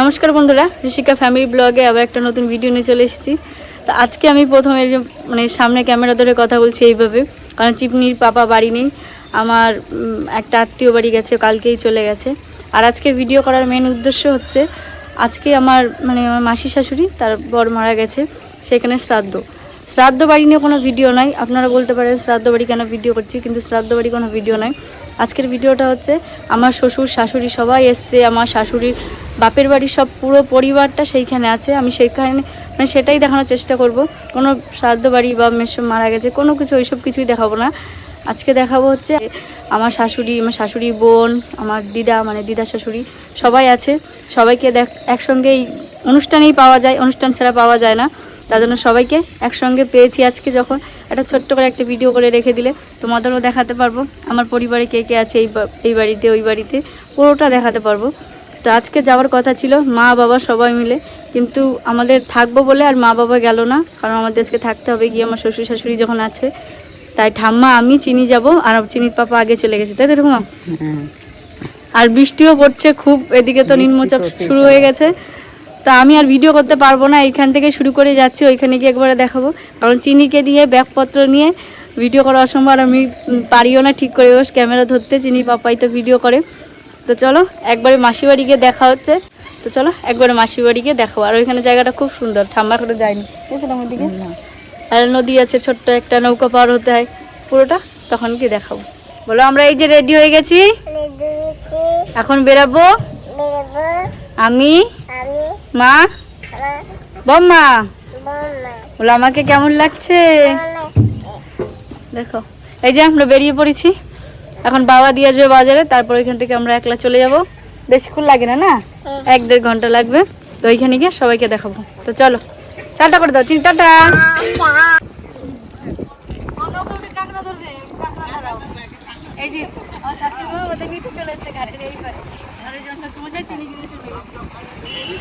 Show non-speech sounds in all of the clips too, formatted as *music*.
নমস্কার বন্ধুরা, ঋষিকা ফ্যামিলি ব্লগে আবার একটা নতুন ভিডিও নিয়ে চলে এসেছি। তো আজকে আমি প্রথমে মানে সামনে ক্যামেরা ধরে কথা বলছি এইভাবে, কারণ চিপনির পাপা বাড়ি নেই, আমার একটা আত্মীয় বাড়ি গেছে, কালকেই চলে গেছে। আর আজকে ভিডিও করার মেন উদ্দেশ্য হচ্ছে, আজকে আমার মানে আমার মাসি শাশুড়ি, তার বর মারা গেছে, সেখানে শ্রাদ্ধ। শ্রাদ্ধ বাড়ি নিয়ে কোনো ভিডিও নাই, আপনারা বলতে পারেন শ্রাদ্ধ বাড়ি কেন ভিডিও করছি, কিন্তু শ্রাদ্ধ বাড়ি কোনো ভিডিও নাই। আজকের ভিডিওটা হচ্ছে আমার শ্বশুর, শাশুড়ি সবাই এসছে, আমার শাশুড়ির বাপের বাড়ির সব পুরো পরিবারটা সেইখানে আছে, আমি সেইখানে মানে সেটাই দেখানোর চেষ্টা করব। কোনো শ্রাদ্ধ বাড়ি বা মেসো মারা গেছে, কোনো কিছু, ওইসব কিছুই দেখাবো না। আজকে দেখাবো হচ্ছে আমার শাশুড়ি আমার শাশুড়ি বোন, আমার দিদা মানে দিদা শাশুড়ি, সবাই আছে। সবাইকে দেখ একসঙ্গে এই অনুষ্ঠানেই পাওয়া যায়, অনুষ্ঠান ছাড়া পাওয়া যায় না। তার জন্য সবাইকে একসঙ্গে পেয়েছি আজকে যখন একটা ছোট্ট করে একটা ভিডিও করে রেখে দিলে তোমাদেরও দেখাতে পারব। আমার পরিবারে কে কে আছে এই এই বাড়িতে ওই বাড়িতে পুরোটা দেখাতে পারব। তো আজকে যাওয়ার কথা ছিল মা বাবা সবাই মিলে কিন্তু আমাদের থাকব বলে আর মা বাবা গেল না কারণ আমাদের আজকে থাকতে হবে। গিয়ে আমার শ্বশুর শাশুড়ি যখন আছে তাই ঠাম্মা আমি চিনি যাব আর চিনির পাপা আগে চলে গেছে তাই তো ঠাম্মা আর বৃষ্টিও পড়ছে খুব এদিকে তো নিম্নচাপ শুরু হয়ে গেছে। তা আমি আর ভিডিও করতে পারব না এইখান থেকে শুরু করে যাচ্ছি ওইখানে গিয়ে একবারে দেখাবো। কারণ চিনিকে নিয়ে ব্যাগপত্র নিয়ে ভিডিও করা অসম্ভব আর আমি পারিও না ঠিক করে বস ক্যামেরা ধরতে চিনি পাপাই তো ভিডিও করে। তো চলো একবারে মাসি বাড়ি গিয়ে দেখা হচ্ছে। তো চলো একবারে মাসি বাড়ি গিয়ে দেখাবো। আর ওইখানে জায়গাটা খুব সুন্দর ঠাম্মা করে যায়নি। আর নদী আছে ছোট্ট একটা নৌকা পার হতে হয়। পুরোটা তখন কি দেখাবো। বলো আমরা এই যে রেডি হয়ে গেছি? এখন বেরাবো। আমি মা? বম্মা? বলো, আমাকে কেমন লাগছে? দেখো, এই যে আমরা বেরিয়ে পড়েছি। এখন বাবা দিয়ে আসবে বাজারে, তারপর ওইখান থেকে আমরা একলা চলে যাব। বেশিক্ষণ লাগে না না? এক দেড় ঘণ্টা লাগবে। তো ওইখানে গিয়ে সবাইকে দেখাবো। তো চলো টাটা করে দাও, চিন, টাটা। এই যে নিতে চলে ঘাটের এই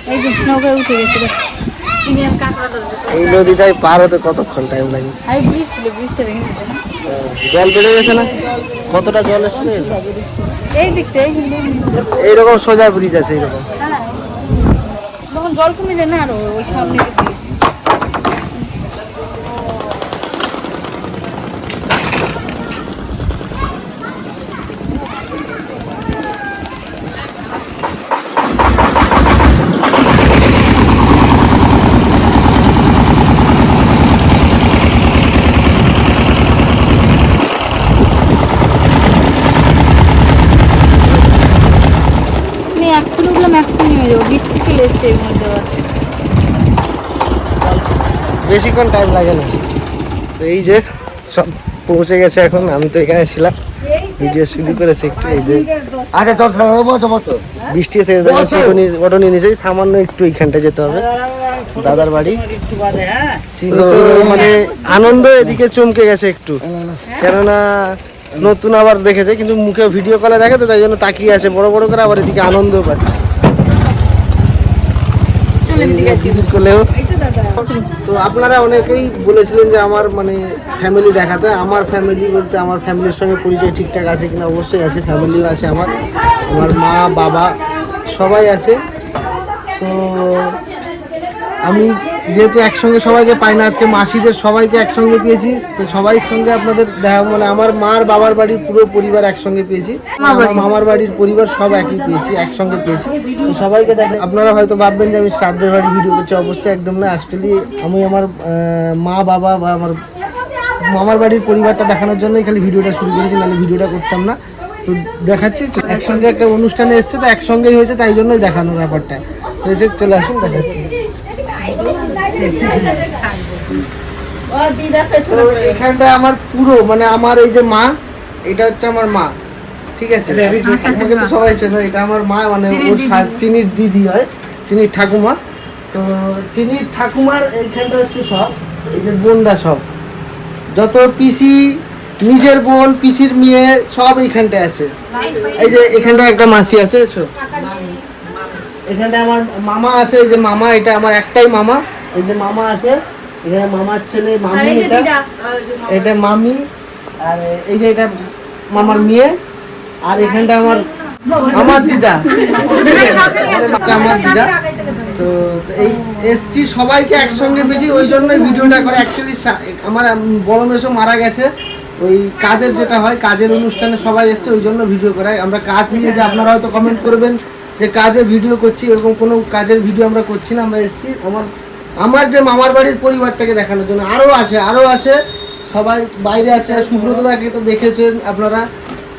এই যে নৌকায় উঠে গেছিল এই নদীটাই পার হতে কতক্ষণ টাইম লাগে? আই ব্রিজ ছিল ব্রিজটা ভেঙে গেছে জল বেড়ে গেছে না? কতটা জল এসেছিল এই দিকটা এইরকম সোজা ব্রিজ আছে এরকম হ্যাঁ। তখন জল কমে যায় না আরও ওই সামনে ব্রিজ আমি এক্ষুনি উঠলাম এক্ষুনি হয়ে যাব বৃষ্টি চলে এসছে এর মধ্যে আবার। বেশিক্ষণ টাইম লাগে না। তো এই যে সব পৌঁছে গেছে এখন আমি তো এখানে ছিলাম। ভিডিও শুরু করেছে একটু এই যে আচ্ছা চল চল বসো বসো। বৃষ্টি এসে অটো নিয়ে নিয়েছে সামান্য একটু এইখানটা যেতে হবে। দাদার বাড়ি। মানে আনন্দ এদিকে চমকে গেছে একটু। কেননা নতুন আবার দেখেছে কিন্তু মুখে ভিডিও কলে দেখে তো তাই জন্য তাকিয়ে আছে। বড় বড় করে আবার এদিকে আনন্দ পাচ্ছে। দিদির কোলেও তো আপনারা অনেকেই বলেছিলেন যে আমার মানে ফ্যামিলি দেখাতে। আমার ফ্যামিলি বলতে আমার ফ্যামিলির সঙ্গে পরিচয় ঠিকঠাক আছে কিনা? অবশ্যই আছে ফ্যামিলিও আছে আমার। আমার মা, বাবা সবাই আছে। তো আমি যেহেতু একসঙ্গে সবাইকে পাই না আজকে মাসিদের সবাইকে একসঙ্গে পেয়েছি। তো সবাই সঙ্গে আপনাদের দেখা মানে আমার মার বাবার বাড়ির পুরো পরিবার একসঙ্গে পেয়েছি। আমার মামার বাড়ির পরিবার সব একই পেয়েছি একসঙ্গে পেয়েছি। তো সবাইকে দেখে আপনারা হয়তো ভাববেন যে আমি শ্রাদ্ধের বাড়ি ভিডিও করছি অবশ্যই একদম না। অ্যাকচুয়ালি আমি আমার মা বাবা বা আমার মামার বাড়ির পরিবারটা দেখানোর জন্যই খালি ভিডিওটা শুরু করেছি নাহলে ভিডিওটা করতাম না। তো দেখাচ্ছি তো একসঙ্গে একটা অনুষ্ঠানে এসছে তো একসঙ্গেই হয়েছে তাই জন্যই দেখানো ব্যাপারটা। যে চলে আসুন দেখাচ্ছি। তো এখানটা আমার পুরো মানে আমার এই যে মা এটা হচ্ছে আমার মা ঠিক আছে? আমাকে তো সবাই চেনে এটা আমার মা মানে ওর চিনির দিদি হয় চিনির ঠাকুমা। তো চিনির ঠাকুমার এইখানটা হচ্ছে সব এই যে বোনরা সব। যত পিসি নিজের বোন পিসির মেয়ে সব এইখানটায় আছে। এই যে এখানটা একটা মাসি আছে এসো। এখানটা আমার মামা আছে এই যে মামা এটা আমার একটাই মামা। এই যে মামা আছে এখানে মামার ছেলে মামি এটা। এটা মামি আর এই যে এটা মামার মেয়ে আর এখানটা আমার আমার দিদা। আমার দিদা। তো এই এসছি সবাইকে একসঙ্গে পেয়েছি ওই জন্যই ভিডিওটা করে। অ্যাকচুয়ালি আমার বড় মেসো মারা গেছে। ওই কাজের যেটা হয় কাজের অনুষ্ঠানে সবাই এসছে ওই জন্য ভিডিও করাই। আমরা কাজ নিয়ে যে আপনারা হয়তো কমেন্ট করবেন যে কাজে ভিডিও করছি এরকম কোনো কাজের ভিডিও আমরা করছি না। আমরা এসছি আমার আমার যে মামার বাড়ির পরিবারটাকে দেখানোর জন্য আরও আছে আরও আছে। সবাই বাইরে আছে সুব্রত দাকে তো দেখেছেন আপনারা।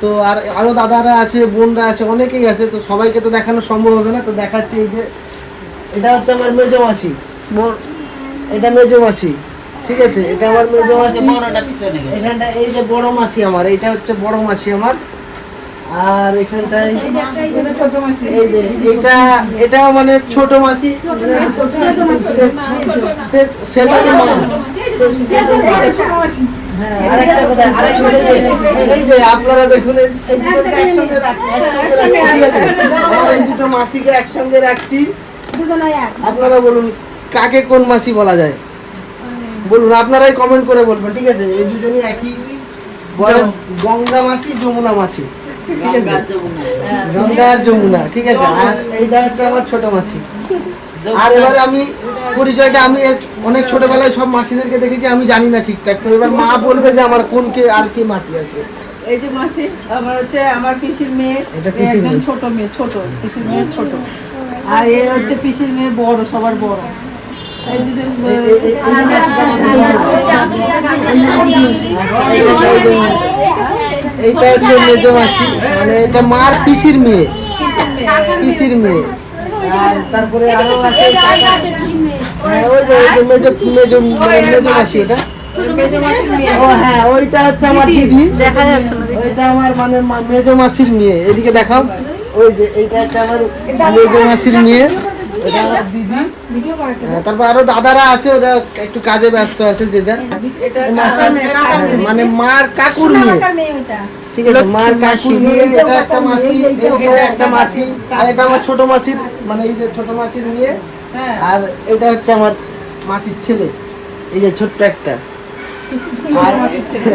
তো আর আরও দাদারা আছে বোনরা আছে অনেকেই আছে তো সবাইকে তো দেখানো সম্ভব হবে না। তো দেখাচ্ছি এই যে এটা হচ্ছে আমার মেজো মাসি এটা মেজো মাসি ঠিক আছে? এটা আমার মেজো মাসি এখানটা এই যে বড় মাসি আমার এইটা হচ্ছে বড় মাসি আমার। আর এখানটায় এই যে এটা এটা মানে ছোট হ্যাঁ, যে আপনারা দেখুন দুটো মাসিকে একসঙ্গে রাখছি আপনারা বলুন কাকে কোন মাসি বলা যায় বলুন আপনারাই কমেন্ট করে বলবেন ঠিক আছে এই দুজনই একই বয়স গঙ্গা মাসি যমুনা মাসি ঠিক আছে গঙ্গা যমুনা ঠিক আছে আর এইটা হচ্ছে আমার ছোট মাসি আর এবার আমি পরিচয়টা আমি অনেক ছোটবেলায় সব মাসিদেরকে দেখেছি আমি জানি না ঠিকঠাক তো এবার মা বলবে যে আমার কোন কে আর কে মাসি আছে এই যে মাসি আমার হচ্ছে আমার পিসির মেয়ে একজন ছোট মেয়ে ছোট পিসির মেয়ে ছোট আর এ হচ্ছে পিসির মেয়ে বড় সবার বড় এই এইটা হচ্ছে মেজো মাসি মানে এটা মার পিসির মেয়ে। পিসির মেয়ে। আর তারপরে আরও আছে হ্যাঁ, ওই যে মেজো মেজো মেজো মাসি এটা ও হ্যাঁ ওইটা হচ্ছে আমার দিদি দেখা যাচ্ছে ওইটা আমার মানে মেজো মাসির মেয়ে। এদিকে দেখাও। ওই যে এইটা হচ্ছে আমার মেজো মাসির মেয়ে। এটা আমার দিদি। তারপর আরও দাদারা আছে ওরা একটু কাজে ব্যস্ত আছে যে যার। হ্যাঁ, মানে মার কাকুর মেয়ে। ঠিক আছে মার কাকুর মেয়ে এটা একটা মাসি একটা মাসি। আর এটা আমার ছোট মাসির মানে এই যে ছোট মাসির মেয়ে। হ্যাঁ। আর এটা হচ্ছে আমার মাসির ছেলে। এই যে ছোট্ট একটা। আর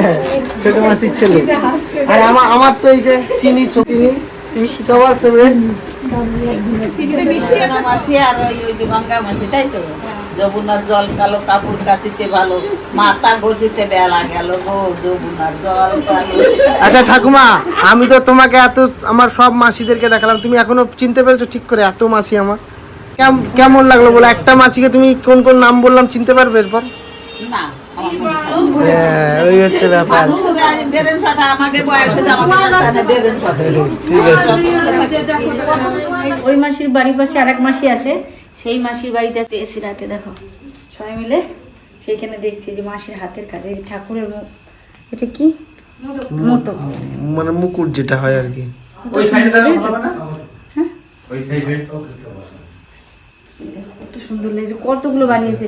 হ্যাঁ, ছোট মাসির ছেলে। আর আমার আমার তো এই যে চিনি চিনি। যমুনার জল কালো কাপড় কাচিতে ভালো মাথা ঘষিতে বেলা গেল গো যমুনার জল আচ্ছা ঠাকুমা, আমি তো তোমাকে এত আমার সব মাসিদেরকে দেখালাম। তুমি এখনও চিনতে পেরেছ? ঠিক করে, এত মাসি আমার। কেমন লাগল বলো? একটা মাসিকে তুমি কোন কোন নাম বললাম চিনতে পারবে এরপর? না। মনে হয় ওই হচ্ছে ব্যাপার। মাসির বাড়ির পাশে আরেক মাসি আছে সেই মাসির বাড়িতে এসি রাতে দেখো সবাই মিলে সেইখানে দেখছি যে মাসির হাতের কাজে ঠাকুরের এটা কি? মোটো মানে মুকুট যেটা হয় আর কি। ওই সাইডে দেখো না? হ্যাঁ? ওই সাইডে কত সুন্দর লাগছে কতগুলো বানিয়েছে।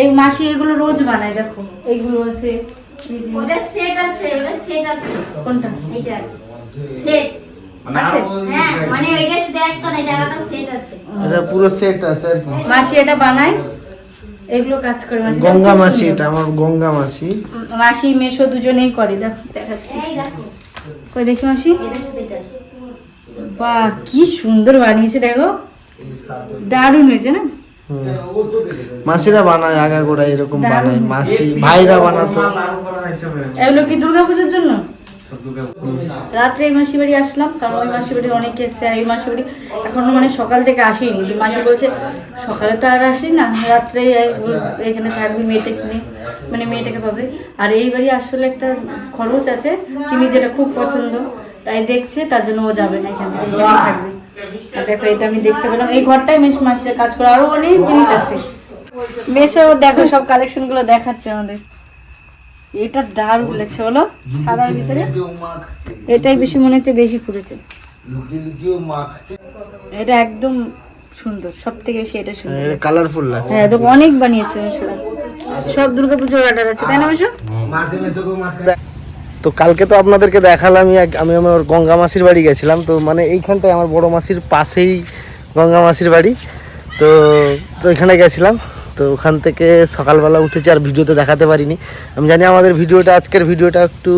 এই মাসি এগুলো রোজ বানায় দেখো। এইগুলো আছে ওটা সেট আছে ওটা সেট আছে। কোনটা? এইটা সেট মানে আছে? আরও ওই হ্যাঁ মানে ওইটা শুধু একটা না এটা আলাদা সেট আছে। এটা পুরো সেট আছে আর কি। মাসি এটা বানায় এগুলো কাজ করে মাসি। গঙ্গা মাসি এটা আমার গঙ্গা মাসি। মাসি মেশো দুজনেই করে দেখো দেখাচ্ছি। কই দেখি মাসি? বাহ কি সুন্দর বানিয়েছে দেখো। দারুণ হয়েছে না? মাসিরা বানায় আগা গোড়া এরকম বানায়। মাসি ভাইরা বানাতো। এগুলো কি দুর্গাপুজোর জন্য? রাত্রে এই মাসি বাড়ি আসলাম কারণ ওই মাসি বাড়ি অনেকে এসছে আর এই মাসি বাড়ি এখনও মানে সকাল থেকে আসেনি। তো মাসি বলছে সকালে তো আর আসি না রাত্রে এখানে থাকবি মেয়েটাকে নিয়ে মানে মেয়েটাকে পাবে। আর এই বাড়ি আসলে একটা খরচ আছে চিনি যেটা খুব পছন্দ তাই দেখছে তার জন্য ও যাবে না এখান থেকে থাকবে। দেখো এটা আমি দেখতে পেলাম। এই ঘরটাই মেশ মাসিরা কাজ করে আরও অনেক জিনিস আছে। মেশো দেখো সব কালেকশনগুলো দেখাচ্ছে আমাদের। এটা দারুণ লাগছে বলো? সাদার ভিতরে? এটাই বেশি মনে হচ্ছে বেশি ফুটেছে এটা একদম সুন্দর সব থেকে বেশি এটা সুন্দর কালারফুল লাগছে। হ্যাঁ দেখো অনেক বানিয়েছে সব দুর্গাপুজোর অর্ডার আছে তাই না মেশো? তো কালকে তো আপনাদেরকে দেখালামই, এক আমি আমার গঙ্গা মাসির বাড়ি গেছিলাম, তো মানে এইখানটায় আমার বড় মাসির পাশেই গঙ্গা মাসির বাড়ি। তো তো এখানে গেছিলাম, তো ওখান থেকে সকালবেলা উঠেছি আর ভিডিওতে দেখাতে পারিনি। আমি জানি আমাদের ভিডিওটা, আজকের ভিডিওটা একটু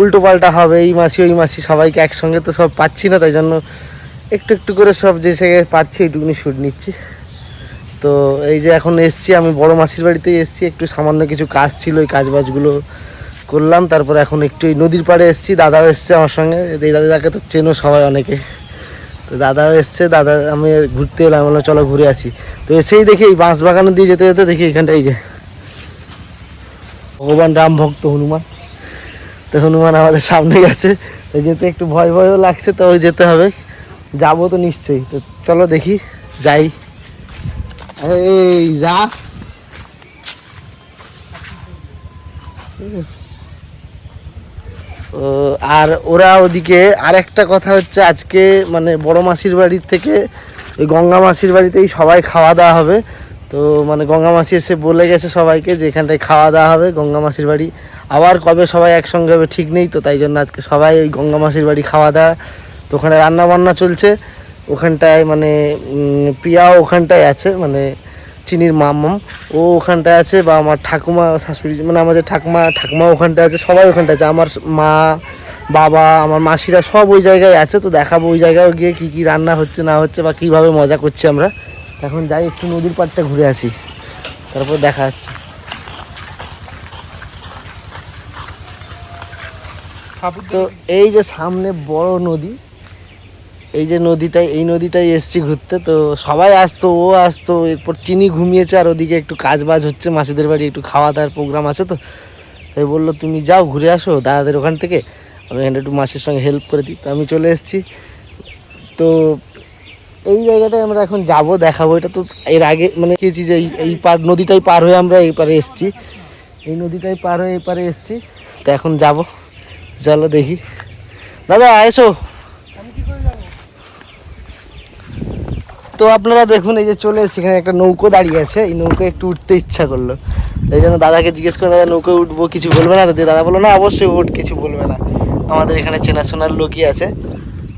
উল্টো পাল্টা হবে, এই মাসি, ওই মাসি, সবাইকে একসঙ্গে তো সব পাচ্ছি না, তাই জন্য একটু একটু করে সব যে জায়গায় পারছি, এইটুকুনি শ্যুট নিচ্ছি। তো এই যে এখন এসছি, আমি বড় মাসির বাড়িতেই এসছি, একটু সামান্য কিছু কাজ ছিল, ওই কাজ বাজগুলো করলাম, তারপর এখন একটু নদীর পাড়ে এসছি, দাদাও এসছে আমার সঙ্গে। এই দাদাকে তো চেনো সবাই অনেকে। তো দাদাও এসছে, দাদা, আমি ঘুরতে এলাম বললাম, চলো ঘুরে আসি। তো এসেই দেখি এই বাঁশ বাগানে দিয়ে যেতে যেতে দেখি এখানটা, এই যে ভগবান, রাম ভক্ত, হনুমান। তো হনুমান আমাদের সামনেই আছে তো যেতে একটু ভয় ভয়ও লাগছে, তো যেতে হবে। যাব তো নিশ্চয়ই। তো চলো দেখি, যাই। এই, যা। আর ওরা ওদিকে আরেকটা কথা হচ্ছে আজকে মানে বড় মাসির বাড়ির থেকে ওই গঙ্গা মাসির বাড়িতেই সবাই খাওয়া দাওয়া হবে। তো মানে গঙ্গা মাসি এসে বলে গেছে সবাইকে যে এখানটায় খাওয়া দাওয়া হবে, গঙ্গা মাসির বাড়ি। আবার কবে সবাই একসঙ্গে হবে ঠিক নেই তো, তাই জন্য আজকে সবাই ওই গঙ্গা মাসির বাড়ি খাওয়া দাওয়া। তো ওখানে রান্না বান্না চলছে, ওখানটায় মানে প্রিয়াও ওখানটায় আছে মানে চিনির মামাম। ও ওখানটায় আছে বা আমার ঠাকুমা, শাশুড়ি মানে আমাদের ঠাকুমা ঠাকুমা ওখানটায় আছে, সবাই ওখানটায় আছে। আমার মা, বাবা, আমার মাসিরা সব ওই জায়গায় আছে, তো দেখাবো ওই জায়গায় গিয়ে কী কী রান্না হচ্ছে, না হচ্ছে, বা কীভাবে মজা করছি আমরা। এখন যাই, একটু নদীর পাড়টা ঘুরে আসি। তারপর দেখা যাচ্ছে তো এই যে সামনে বড় নদী এই যে নদীটাই, এই নদীটাই এসছি ঘুরতে, তো সবাই আসতো, ও আসতো, এরপর চিনি ঘুমিয়েছে, আর ওদিকে একটু কাজ বাজ হচ্ছে, মাসিদের বাড়ি একটু খাওয়া দাওয়ার প্রোগ্রাম আছে তো। তাই বলল, তুমি যাও, ঘুরে আসো, দাদাদের ওখান থেকে, আমি এখানটা একটু মাসির সঙ্গে হেল্প করে দিই। তো আমি চলে এসেছি। তো এই জায়গাটায় আমরা এখন যাব, দেখাবো। এটা তো এর আগে মানে খেয়েছি যে এই- এই পার, নদীটাই পার হয়ে আমরা এই পারে এসেছি। এই নদীটাই পার হয়ে এই পারে এসেছি। তো এখন যাব। চলো দেখি। দাদা, এসো। তো আপনারা দেখুন, এই যে চলে এসেছি, এখানে একটা নৌকো দাঁড়িয়ে আছে। এই নৌকো একটু উঠতে ইচ্ছা করল। এই জন্য দাদাকে জিজ্ঞেস করে, দাদা নৌকো উঠবো, কিছু বলবে না? দিয়ে দাদা বলল, না, অবশ্যই উঠ, কিছু বলবে না। আমাদের এখানে চেনাশোনার লোকই আছে।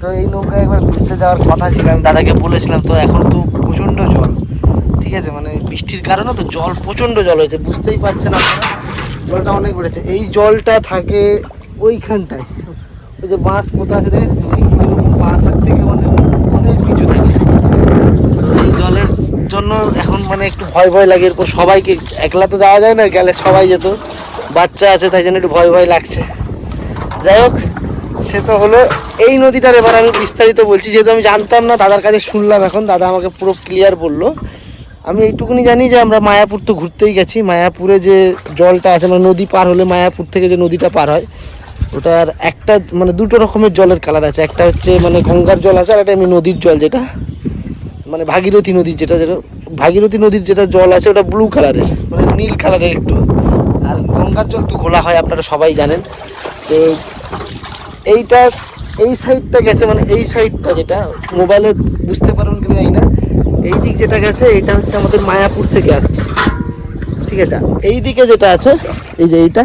তো এই নৌকায় একবার ঘুরতে যাওয়ার কথা ছিল, আমি দাদাকে বলেছিলাম, তো এখন তো প্রচণ্ড জল। ঠিক আছে মানে বৃষ্টির কারণে তো জল, প্রচণ্ড জল হয়েছে, বুঝতেই পারছেন আপনারা। জলটা অনেক বেড়েছে। এই জলটা থাকে ওইখানটায়। ওই যে বাঁশ পোতা আছে, দেখেছেন? তো বাঁশের থেকে মানে অনেক কিছু থাকে তো এই জলের জন্য এখন মানে একটু ভয় ভয় লাগে এরপর সবাইকে একলা তো যাওয়া যায় না, গেলে সবাই যেত। বাচ্চা আছে, তাই জন্য একটু ভয় ভয় লাগছে। যাই হোক, সে তো হলো এই নদীটার এবার আমি বিস্তারিত বলছি। যেহেতু আমি জানতাম না, দাদার কাছে শুনলাম এখন, দাদা আমাকে পুরো ক্লিয়ার বলল। আমি এইটুকুনি জানি যে আমরা মায়াপুর তো ঘুরতেই গেছি। মায়াপুরে যে জলটা আছে মানে নদী পার হলে মায়াপুর থেকে যে নদীটা পার হয়, ওটার একটা মানে দুটো রকমের জলের কালার আছে। একটা হচ্ছে মানে গঙ্গার জল আছে, আর একটা এমনি নদীর জল যেটা। মানে ভাগীরথী নদীর যেটা যেটা, ভাগীরথী নদীর যেটা জল আছে ওটা ব্লু কালারের মানে নীল কালারের একটু। আর গঙ্গার জল তো ঘোলা হয়, আপনারা সবাই জানেন। তো এইটা, এই সাইডটা গেছে মানে এই সাইডটা যেটা মোবাইলে বুঝতে পারবেন কি জানি না। এই দিক যেটা গেছে, এটা হচ্ছে আমাদের মায়াপুর থেকে আসছে। ঠিক আছে এই দিকে যেটা আছে, এই যে এইটা,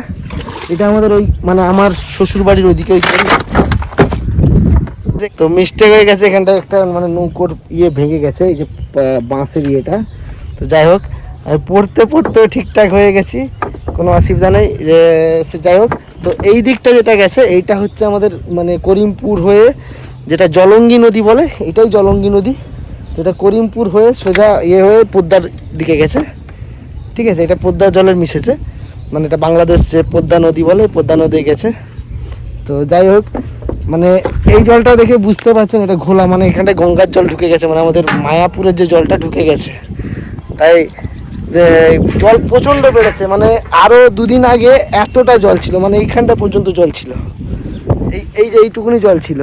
এটা আমাদের ওই মানে আমার শ্বশুর বাড়ির ওইদিকে ওই তো মিস্টেক হয়ে গেছে, এখানটা একটা মানে নৌকোর ইয়ে ভেঙে গেছে, এই যে বাঁশের ইয়েটা। তো যাই হোক, আমি পড়তে পড়তেও ঠিকঠাক হয়ে গেছি, কোনো অসুবিধা নেই সে যাই হোক। তো এই দিকটা যেটা গেছে, এইটা হচ্ছে আমাদের মানে করিমপুর হয়ে যেটা জলঙ্গি নদী বলে, এটাই জলঙ্গি নদী। তো এটা করিমপুর হয়ে সোজা ইয়ে হয়ে পদ্মার দিকে গেছে। ঠিক আছে, এটা পদ্মা জলের মিশেছে। মানে এটা বাংলাদেশ যে পদ্মা নদী বলে পদ্মা নদী গেছে। তো যাই হোক মানে এই জলটা দেখে বুঝতে পারছেন এটা ঘোলা মানে এখানটায় গঙ্গার জল ঢুকে গেছে মানে আমাদের মায়াপুরের যে জলটা ঢুকে গেছে। তাই জল প্রচণ্ড বেড়েছে মানে আরও দুদিন আগে এতটা জল ছিল মানে এইখানটা পর্যন্ত জল ছিল। এই এই যে এইটুকুনি জল ছিল।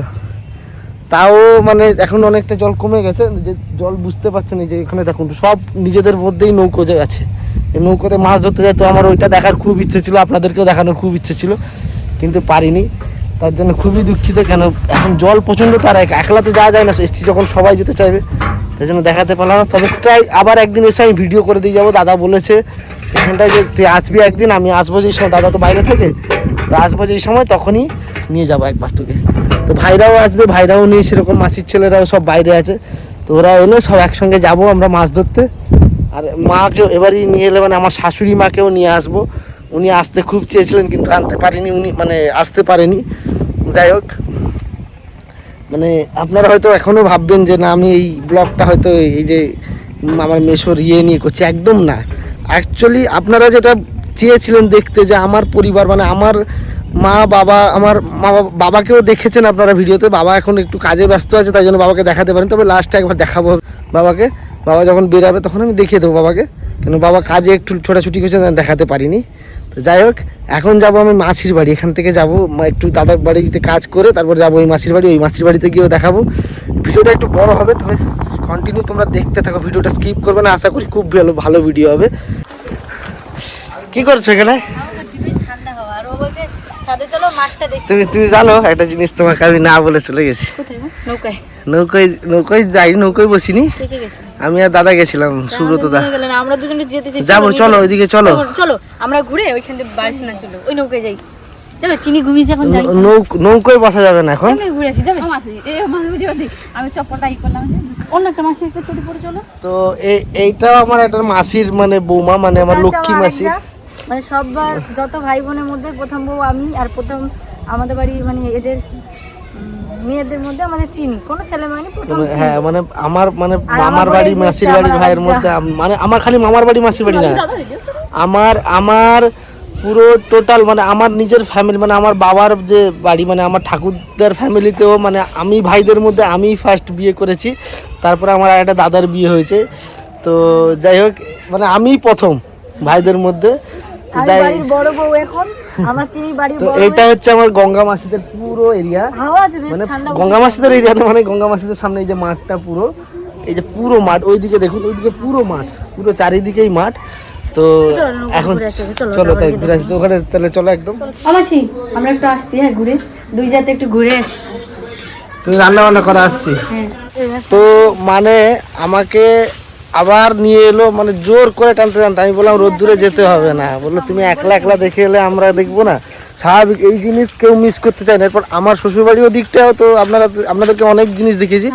তাও মানে এখন অনেকটা জল কমে গেছে, যে জল বুঝতে পারছেন যে এখানে দেখুন, সব নিজেদের মধ্যেই নৌকো যে আছে। নৌকোতে মাছ ধরতে যায়, তো আমার ওইটা দেখার খুব ইচ্ছে ছিল, আপনাদেরকেও দেখানোর খুব ইচ্ছে ছিল, কিন্তু পারিনি। তার জন্য খুবই দুঃখিত কেন? এখন জল প্রচণ্ড, তার এক- একলা তো যাওয়া যায় না। এসছি যখন সবাই যেতে চাইবে তাই জন্য দেখাতে পারলাম না। তবে ট্রাই আবার একদিন এসে আমি ভিডিও করে দিয়ে যাব। দাদা বলেছে এখানটায় যে তুই আসবি একদিন, আমি আসব যেই সময়। দাদা তো বাইরে থাকে, তো আসব যেই সময়, তখনই নিয়ে যাব একবার তোকে। তো ভাইরাও আসবে, ভাইরাও নিয়ে সেরকম, মাসির ছেলেরাও সব বাইরে আছে। তো ওরা এলে সব একসঙ্গে যাব আমরা মাছ ধরতে। আর মাকেও এবারই নিয়ে এলে মানে আমার শাশুড়ি মাকেও নিয়ে আসব। উনি আসতে খুব চেয়েছিলেন, কিন্তু আনতে পারেনি উনি মানে আসতে পারেনি। যাই হোক মানে আপনারা হয়তো এখনও ভাববেন যে, না, আমি এই ব্লগটা হয়তো এই যে আমার মেশোর ইয়ে নিয়ে করছি। একদম না। অ্যাকচুয়ালি আপনারা যেটা চেয়েছিলেন দেখতে যে, আমার পরিবার মানে আমার মা, বাবা, আমার মা বাবা- বাবাকেও দেখেছেন আপনারা ভিডিওতে। বাবা এখন একটু কাজে ব্যস্ত আছে, তাই জন্য বাবাকে দেখাতে পারেন। তবে লাস্টে একবার দেখাবো বাবাকে। বাবা যখন বেরাবে, তখন আমি দেখিয়ে দেবো বাবাকে। কেন, বাবা কাজে একটু ছোটাছুটি করছে দেখাতে পারিনি। যাই হোক, এখন যাব আমি মাসির বাড়ি। এখান থেকে যাব একটু দাদার বাড়িতে কাজ করে, তারপর যাব ওই মাসির বাড়ি, ওই মাসির বাড়িতে গিয়েও দেখাবো। ভিডিওটা একটু বড় হবে তুমি কন্টিনিউ তোমরা দেখতে থাকো, ভিডিওটা স্কিপ করবে না। আশা করি খুব ভালো ভালো ভিডিও হবে। কি করছ এখানে? বলছে ছাদে চলো মাঠটা দেখি। তুমি তুমি জানো একটা জিনিস তোমাকে আমি না বলে চলে গেছি? নৌকায়। নৌকোয় নৌকোয় যাই নৌকোয় বসিনি। আমি আর দাদা গেছিলাম সুব্রত দা। আমরা দুজনে যেতে যাব চলো ওইদিকে চলো। চলো আমরা ঘুরে ওইখান থেকে বাড়ি না চলো ওই নৌকায় যাই। চলো চিনি ঘুমিয়ে যখন যাই। নৌ- নৌ- বসা যাবে না এখন? ঘুরে আসি যাবে? মাসি এই মাসি আমি চপ্পলটা ই করলাম অন্য একটা মাসি একটা চলো। তো এই এইটাও আমার একটা মাসির মানে বৌমা মানে আমার লক্ষ্মী মাসির। মানে সববার যত ভাই বোনের মধ্যে প্রথম বউ আমি আর প্রথম আমাদের বাড়ি মানে এদের মেয়েদের মধ্যে আমাদের চিনি। কোনো ছেলে মানে প্রথম হ্যাঁ মানে আমার মানে মামার বাড়ি মাসির বাড়ির ভাইয়ের মধ্যে মানে আমার খালি মামার বাড়ি মাসির বাড়ি না। আমার আমার পুরো টোটাল মানে আমার নিজের ফ্যামিলি মানে আমার বাবার যে বাড়ি মানে আমার ঠাকুরদার ফ্যামিলিতেও মানে আমি ভাইদের মধ্যে আমি ফার্স্ট বিয়ে করেছি। তারপরে আমার আর একটা দাদার বিয়ে হয়েছে। তো যাই হোক মানে আমি প্রথম ভাইদের মধ্যে। যাই বাড়ির বড় বউ এখন আমার চিনি বাড়ির তো বড় এটা হচ্ছে আমার গঙ্গা মাসিদের পুরো এরিয়া হাওয়া আছে বেশ মানে ঠান্ডা গঙ্গা মাসিদের এরিয়া মানে গঙ্গা মাসিদের সামনে এই যে মাঠটা পুরো এই যে পুরো মাঠ ওইদিকে দেখুন ওইদিকে পুরো মাঠ পুরো চারিদিকেই মাঠ। তো এখন চলো, তাই তারপরে ঘুরে আসি ওখানে তাহলে চলো একদম। আমাসি আমরা একটু আসছি হ্যাঁ ঘুরে। দুই জাতে একটু ঘুরে আসি। তুমি রান্না বান্না করা আসছি। হ্যাঁ। তো মানে আমাকে আবার নিয়ে এলো মানে জোর করে টানতে টানতে। আমি বললাম রোদ্দুরে যেতে হবে না। বলল তুমি একলা একলা দেখে এলে আমরা দেখব না। স্বাভাবিক এই জিনিস কেউ মিস করতে চায় না। এরপর আমার শ্বশুরবাড়িও দিকটাও তো আপনারা আপনাদেরকে অনেক জিনিস দেখেছি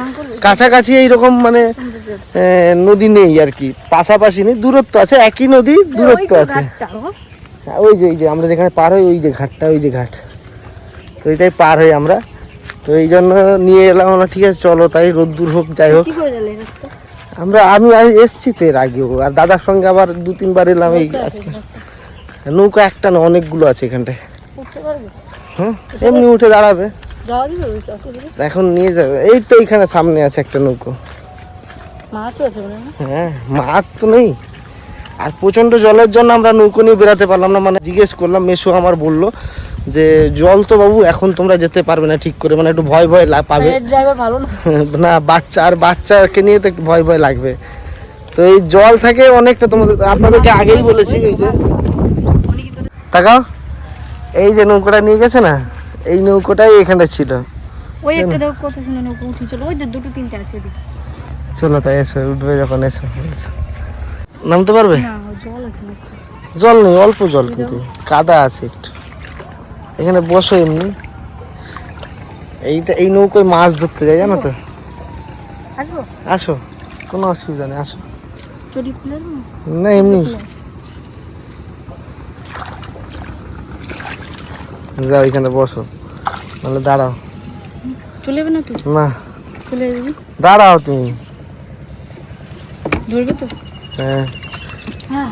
কাছাকাছি এইরকম মানে নদী নেই আর কি। পাশাপাশি নেই দূরত্ব আছে একই নদী দূরত্ব আছে। হ্যাঁ, ওই যে ওই যে আমরা যেখানে পার হই ওই যে ঘাটটা ওই যে ঘাট। তো এইটাই পার হই আমরা। তো এই জন্য নিয়ে এলাম ঠিক আছে চলো তাই রোদ্দুর হোক যাই হোক। আমরা আমি এসছি তো এর আগেও আর দাদার সঙ্গে আবার দু তিনবার এলাম এই আজকে। নৌকা একটা না অনেকগুলো আছে এখানটায়। হুম? এমনি উঠে দাঁড়াবে। এখন নিয়ে যাবে। এই তো এখানে সামনে আছে একটা নৌকো। হয়? হ্যাঁ মাছ তো নেই। আর প্রচণ্ড জলের জন্য আমরা নৌকো নিয়ে বেরাতে পারলাম না মানে জিজ্ঞেস করলাম মেশো আমার বলল যে জল তো বাবু এখন তোমরা যেতে পারবে না ঠিক করে মানে একটু ভয় ভয় পাবে। না? *laughs* না বাচ্চা আর বাচ্চাকে নিয়ে তো একটু ভয় ভয় লাগবে। তো এই জল থাকে অনেকটা তোমাদের আপনাদেরকে আগেই বলেছি এই যে। তাকাও এই যে নৌকোটা নিয়ে গেছে না এই নৌকোটাই এখানটা ছিল। ওই একটা দেখো কত সুন্দর নৌকো উঠি চলো ওই দুটো তিনটে আছে চলো তাই এসো উঠবে যখন এসো নামতে পারবে। জল নেই অল্প জল কিন্তু কাদা আছে একটু। এখানে বসো এমনি। এইটা এই নৌকোয় মাছ ধরতে যায় জানো তো? আসো। কোনো অসুবিধা নেই আসো? না এমনি। যাও এখানে বসো। নাহলে দাঁড়াও। চলে যাবে না তুই? না। চলে যাবি? দাঁড়াও তুমি। ধরবে তো? হ্যাঁ। হ্যাঁ।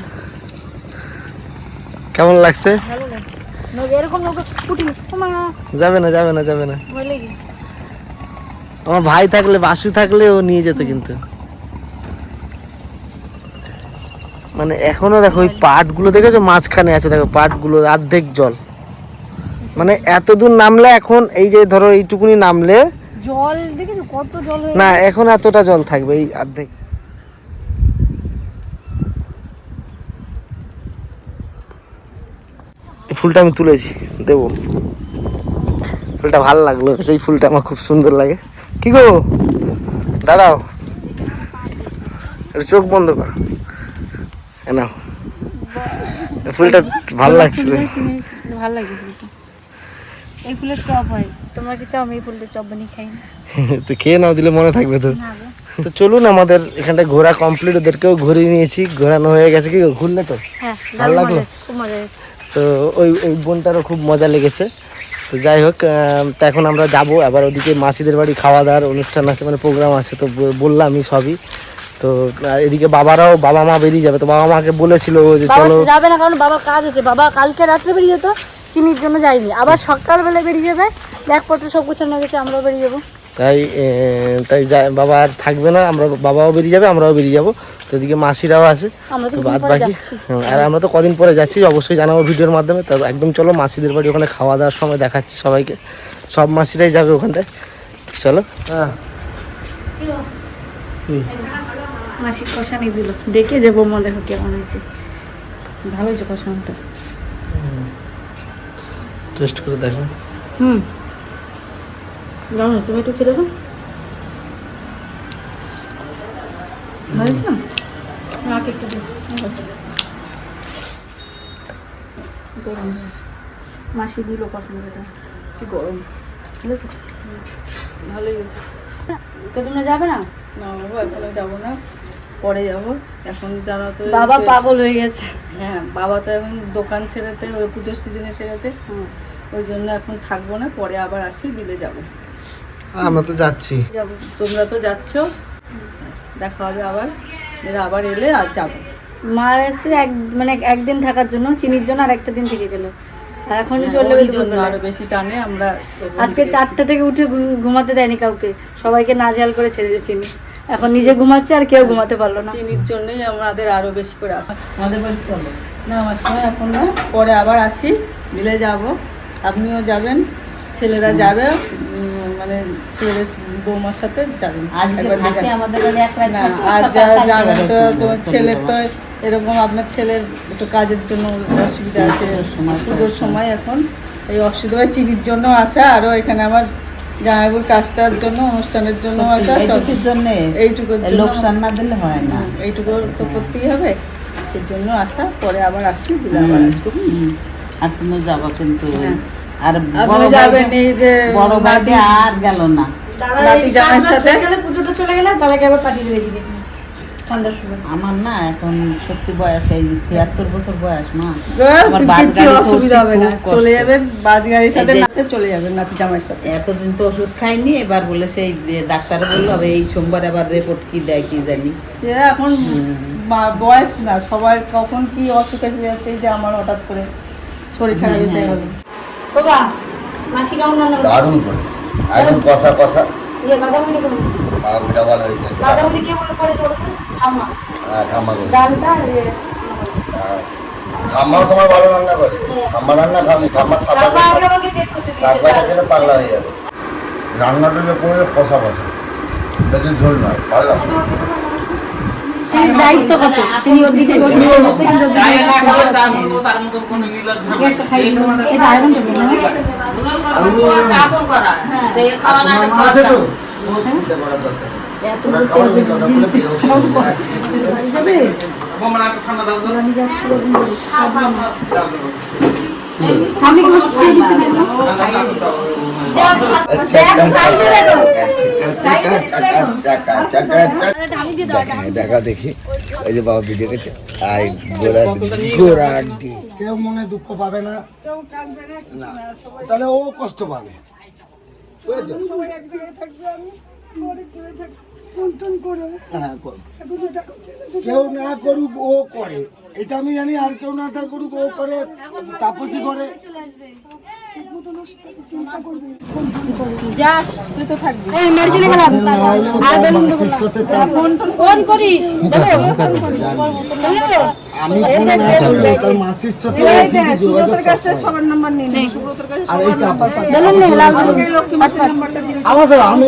কেমন লাগছে? ভালো লাগে নৌকা এরকম যাবে না যাবে না যাবে না। আমার ভাই থাকলে বাসু থাকলে ও নিয়ে যেত কিন্তু। মানে এখনও দেখো ওই পাটগুলো দেখেছ? মাঝখানে আছে দেখো পাটগুলো অর্ধেক জল। মানে এত দূর নামলে এখন এই যে ধরো এইটুকুনি নামলে জল দেখেছ কত জল না এখন এতটা জল থাকবে এই অর্ধেক এই ফুলটা আমি তুলেছি দেবো। ফুলটা ভালো লাগল সেই ফুলটা আমার খুব সুন্দর লাগে। কি গো? দাঁড়াও। চোখ বন্ধ কর। এ নাও। ফুলটা ভালো লাগছিল। ভালো লাগে এই ফুলের চপ হয়। তোমরা কি চাও আমি এই ফুলটা চপ বানিয়ে খাই? না তো খেয়ে নাও দিলে মনে থাকবে তো। তো চলুন আমাদের এখানটা ঘোরা কমপ্লিট ওদেরকেও ঘুরিয়ে নিয়েছি। ঘোরানো হয়ে গেছে কি গো, ঘুরলে তো? হ্যাঁ ভালো লাগল? তো ওই ওই বোনটারও খুব মজা লেগেছে। তো যাই হোক তো এখন আমরা যাব। আবার ওদিকে মাসিদের বাড়ি খাওয়া দাওয়ার অনুষ্ঠান আছে মানে প্রোগ্রাম আছে তো বললামই সবই। তো এদিকে বাবারাও বাবা মা বেরিয়ে যাবে। তো বাবা মাকে বলেছিল যে চলো। যাবে না কারণ বাবা কাজ আছে। বাবা কালকে রাত্রে বেরিয়ে যেত চিনির জন্য যায়নি। আবার সকালবেলা বেরিয়ে যাবে ব্যাগপত্র সব গুছানো গেছে আমরাও বেরিয়ে যাব। তাই তাই যা- বাবা আর থাকবে না আমরা বাবাও বেরিয়ে যাবে আমরাও বেরিয়ে যাব। তো এদিকে মাসিরাও আছে। তো তো বাদ বাকি যাচ্ছি। আর আমরা তো কদিন পরে যাচ্ছি অবশ্যই জানাব ভিডিওর মাধ্যমে। তো একদম চলো মাসিদের বাড়ি ওখানে খাওয়া দাওয়ার সময় দেখাচ্ছি সবাইকে। সব মাসিরাই যাবে ওখানটায়। চলো। হ্যাঁ। মাসি কষানি দিল। দেখে যে বৌমা দেখো কেমন হয়েছে। ভালো হয়েছে কষানোটা টেস্ট করে দেখো। হুম। জানো তুমি একটু দেখো ভালো হয়েছে আমাকে একটু গরম। মাসি দিল কখন কি গরম। ঠিক আছে ভালোই হয়েছে। তো তোমরা যাবে না? না বাবা এখনও যাব না। পরে যাব। এখন জানো তো বাবা পাগল হয়ে গেছে। হ্যাঁ বাবা তো এখন দোকান ছেড়েতে ওই পুজোর সিজন এসে গেছে ওই জন্য এখন থাকব না পরে আবার আসি দিলে যাব। আমরা তো যাচ্ছি। যাব তোমরা তো যাচ্ছ। দেখা হবে আবার। এরা আবার এলে আর যাব। মার এসে এক মানে একদিন থাকার জন্য চিনির জন্য আর একটা দিন থেকে গেল। আর এখন চলে হ্যাঁ, ওই জন্য। আরও বেশি টানে আমরা আজকে চারটে থেকে উঠে ঘুমাতে দেয়নি কাউকে। সবাইকে নাজেহাল করে ছেড়ে দিয়ে চিনি এখন নিজে ঘুমাচ্ছে আর কেউ ঘুমাতে পারল না। চিনির জন্যই আমাদের আরও বেশি করে আসে। আমাদের বাড়ি চলো। না আমার সময় এখন না। পরে আবার আসি। দিলে যাব। আপনিও যাবেন। ছেলেরা যাবে। মানে ছেলেদের বৌমার সাথে যাবেন। আর যা জানেন তো তোমার ছেলের তো এরকম আপনার ছেলের একটু কাজের জন্য অসুবিধা আছে পুজোর সময় এখন। এই অসুবিধা চিনির জন্য আসা আরও এখানে আমার জামাইবুর কাজটার জন্য অনুষ্ঠানের জন্য আসা সব এইটুকুর জন্যে এইটুকুর জন্য। লোকসান না দিলে হয় না। এইটুকু তো করতেই হবে সেই জন্য আসা পরে আবার আসি দিলে আবার আসব। আর তুমি যাব কিন্তু হ্যাঁ। আর বড় যাবেন ভাইকে- এই যে বড় ভাইকে আর গেল না। নাতি জামাইয়ের সাথে? গেলে পুজোটা চলে গেলে দাদাকে আবার পাঠিয়ে দেবে আমার না এখন সত্যি বয়স এই ছিয়াত্তর বছর বয়স মা। গো, আমার বাস কিছু অসুবিধা হবে না। চলে যাবেন বাস গাড়ির সাথে নাতে চলে যাবেন নাতি জামাইয়ের সাথে। এতদিন তো ওষুধ খাইনি এবার বলে সেই ডাক্তার বলল হবে এই সোমবার আবার রিপোর্ট কি দেয় কি জানি? সে এখন বয়স না সবার কখন কি অসুখ এসে যাচ্ছে এই যে আমার হঠাৎ করে শরীর খারাপ এসে গেল। বাবা মাসি কেমন রান্না দারুণ করে। একদম কষা কষা। ইয়ে করে দিচ্ছে ভালো হয়েছে। বাদামগুলি কে বলে করেছে বলো তো? হ্যাঁ ঠাম্মা করে ডালটা আর ইয়ে। হ্যাঁ। ঠাম্মাও তোমার ভালো রান্না করে। ঠাম্মা রান্না ঠাম্মার সাত সাত বাজার পাগলা হয়ে যাবে। রান্নাটা যে করে কষা কষা বেশি ঝোল নয় ভালো চিনির দায়িত্ব কত চিনি বসে কিন্তু একটা খাই এটা আয়রন না? হ্যাঁ? ঠান্ডা। আমি। দেখা- দেখা দেখি ওই যে বাবা ভিডিও করছে। আই আন্টি কেউ মনে দুঃখ পাবে না। না তাহলে ও কষ্ট পাবে। হ্যাঁ, কেউ না করুক ও করে। এটা আমি জানি আর কেউ না তা করুক ও করে তাপসী করে। যাস তুই তো থাকবি। এই মেরে চলে গেলাম আর বেলুন দেবো না। ফোন করিস দেবো। দেবো? আমি মাসির সাথে। সবার নাম্বার নিয়ে আর এই আমার আমি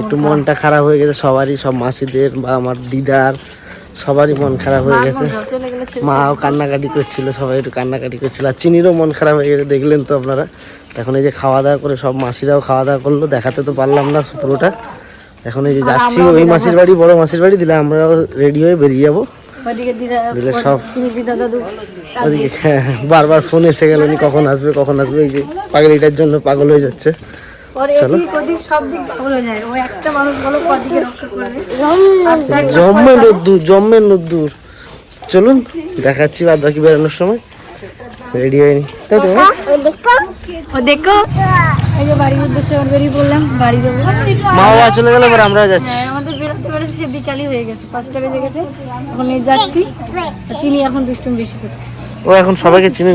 একটু মনটা খারাপ। হয়ে গেছে সবারই সব মাসিদের বা আমার দিদার সবারই মন খারাপ হয়ে গেছে। মাও কান্নাকাটি করছিল সবাই একটু কান্নাকাটি করছিল আর চিনিরও মন খারাপ হয়ে গেছে দেখলেন তো আপনারা। এখন এই যে খাওয়া দাওয়া করে সব মাসিরাও খাওয়া দাওয়া করল দেখাতে তো পারলাম না পুরোটা। এখন এই যে যাচ্ছি ওই মাসির বাড়ি। বড় মাসির বাড়ি দিলে আমরাও রেডি হয়ে বেরিয়ে যাব। দিলে সব হ্যাঁ, বারবার ফোন এসে গেল উনি কখন আসবে কখন আসবে এই যে পাগলিটার জন্য পাগল হয়ে যাচ্ছে। ওর এদিক ওদিক সব দিক ভালো যায়। ও একটা মানুষ বলো কদিকে রক্ষা করবে। আর তার জম্মে নদ্দূর জম্মে নদ্দূর চলুন দেখাচ্ছি বাদ বাকি বেরোনোর সময়। রেডি হয়নি। তাই তো হ্যাঁ? ও দেখো। এই যে বাড়ির উদ্দেশ্যে আমরা বেরিয়ে পড়লাম বাড়ি যাব মা বাবা চলে গেলে এবার আমরাও যাচ্ছি। হ্যাঁ, আমাদের বেরোতে বেরোতে সে বিকালই হয়ে গেছে পাঁচটা বেজে গেছে। এখন এই যাচ্ছি চিনি এখন দুষ্টুম বেশি করছে। ও এখন সবাইকে চিনে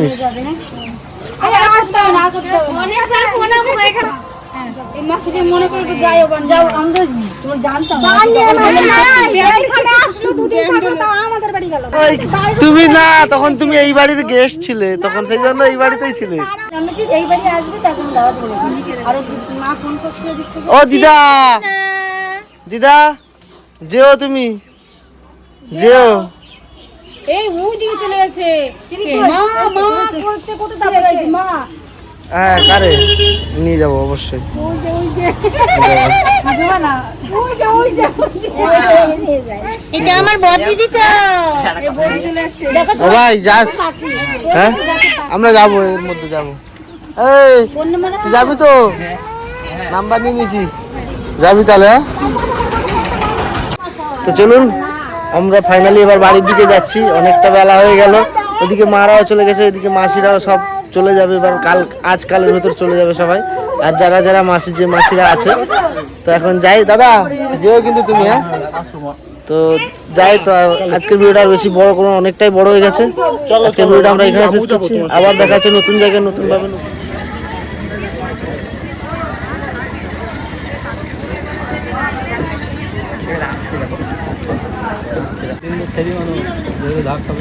নিস মনে করে যাই যাও আমরা তোমার জানতাম। ওই, তুমি না তখন তুমি এই বাড়ির গেস্ট ছিলে তখন সেই জন্য এই বাড়িতেই ছিলে। এই বাড়ি আসবে তখন দাওয়াত বলেছি আরও মা ফোন করছিল ও দিদা! দিদা যেও তুমি। যেও। এই ও দিকে চলে গেছে। মা মা করতে করতে তারপরে গেছে মা? হ্যাঁ কারে? নিয়ে যাব অবশ্যই। এটা আমার বড় দিদি তো। ও ভাই যাস। হ্যাঁ? আমরা যাব এর মধ্যে যাব। এই তুই যাবি তো? নাম্বার নিয়ে নিয়েছিস যাবি তাহলে হ্যাঁ? তো চলুন আমরা ফাইনালি এবার বাড়ির দিকে যাচ্ছি। অনেকটা বেলা হয়ে গেল। ওদিকে মারাও চলে গেছে এদিকে মাসিরাও সব চলে যাবে এবার কাল আজকালের ভেতর চলে যাবে সবাই। আর যারা যারা মাসি যে মাসিরা আছে তো এখন যাই দাদা যেও কিন্তু তুমি হ্যাঁ? তো যাই তো আজকের ভিডিওটা আর বেশি বড় কোনো অনেকটাই বড় হয়ে গেছে। আজকের ভিডিওটা আমরা এখানে শেষ করছি। আবার দেখা হচ্ছে নতুন জায়গায় নতুন ভাবে নতুন ধাক্কা